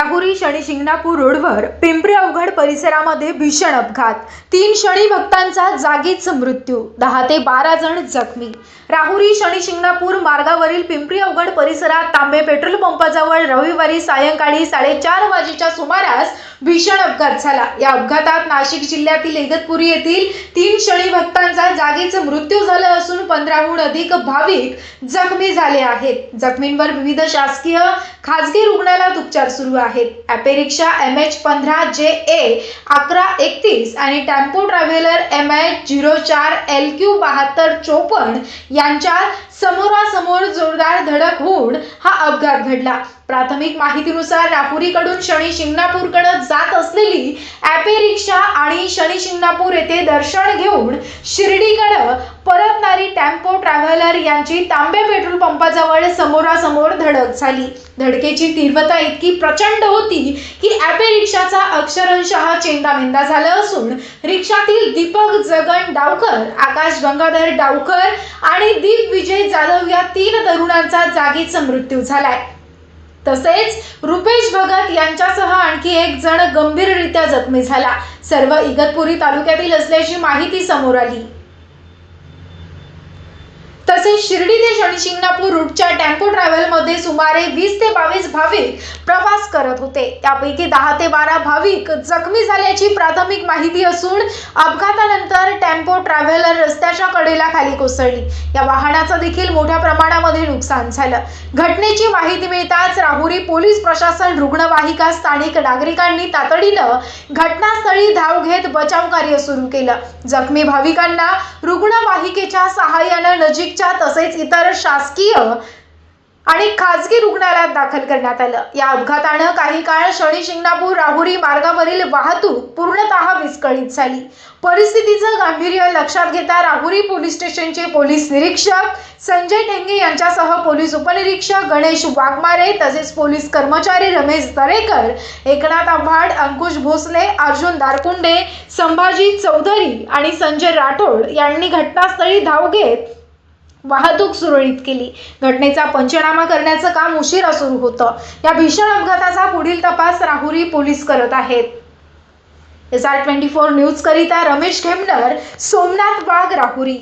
राहुरी शनी शिंगणापूर रोडवर पिंपरी अवघड परिसरामध्ये भीषण अपघात. तीन शनी भक्तांचा जागीच मृत्यू. दहा ते बारा जण जखमी. राहुरी शनी शिंगणापूर मार्गावरील पिंपरी अवघड परिसरात तांबे पेट्रोल पंपाजवळ रविवारी सायंकाळी साडेचार वाजेच्या सुमारास भीषण अपघात झाला. या अपघातात नाशिक जिल्ह्यातील इगतपुरी येथील तीन शनी भक्तांचा जागीच मृत्यू झाला असून पंधराहून अधिक भाविक जखमी झाले आहेत. जखमींवर विविध शासकीय खाजगी रुग्णालयात उपचार सुरू आहेत. ॲपे रिक्षा एम एच पंधरा जे ए अकरा एकतीस आणि tempo traveller M H zero चार एल क्यू बहात्तर चोपन्न यांच्यात समोरासमोर जोरदार धडक होऊन हा अपघात घडला. प्राथमिक माहितीनुसार राहुरीकडून शनी शिंगणापूरकडे जात असलेली ॲपे रिक्षा आणि शनी शिंगणापूर येथे दर्शन घेऊन शिर्डीकडे परतणारी टेम्पो ट्रॅव्हलर यांची तांबे पेट्रोल पंपाजवळ समोरासमोर धडक झाली. धडकेची तीव्रता इतकी प्रचंड होती की ॲपे रिक्षाचा अक्षरशः चेंदामेंदा झाला असून रिक्षातील दीपक जगन डावकर आकाश गंगाधर डावकर आणि दीप विजय जाधव या तीन तरुणांचा जागीच मृत्यू झालाय. तसेच रुपेश भगत यांच्यासह आणखी एक जण गंभीररित्या जखमी झाला. सर्व इगतपुरी तालुक्यातील असल्याची माहिती समोर आली. तसेच शिर्डी ते शनी शिंगणापूर रूटच्या टेम्पो ट्रॅव्हलमध्ये सुमारे वीस ते बावीस भाविक प्रवास करत होते. त्यापैकी दहा ते बारा भाविक जखमी झाल्याची प्राथमिक माहिती असून अपघातानंतर टेम्पो ट्रॅव्हलर रस्त्याच्या कडेला खाली कोसळली. या वाहनाचं देखील मोठ्या प्रमाणामध्ये नुकसान झालं. घटनेची माहिती मिळताच राहुरी पोलीस प्रशासन रुग्णवाहिका स्थानिक नागरिकांनी तातडीनं घटनास्थळी धाव घेत बचाव कार्य सुरू केलं. जखमी भाविकांना रुग्णवाहिकेच्या सहाय्यानं नजीकच्या तसेच इतर शासकीय आणि खाजगी रुग्णालयात दाखल करण्यात आलं. या अपघातानं काही काळ शनी शिंगणापूर राहुरी मार्गावरील वाहतूक पूर्णतः विस्कळीत झाली. परिस्थितीचं गांभीर्य लक्षात घेता राहुरी पोलीस स्टेशनचे पोलीस निरीक्षक संजय टेंगे यांच्यासह पोलीस उपनिरीक्षक गणेश वाघमारे तसेच पोलीस कर्मचारी रमेश दरेकर एकनाथ आव्हाड अंकुश भोसले अर्जुन दारकुंडे संभाजी चौधरी आणि संजय राठोड यांनी घटनास्थळी धाव घेत वाहतूक सुरळीत केली. घटनेचा पंचनामा करण्याचं काम उशिरा सुरू होतं. या भीषण अपघाताचा पुढील तपास राहुरी पोलीस करत आहेत. S R twenty four news करिता रमेश खेमनर सोमनाथ वाघ राहुरी.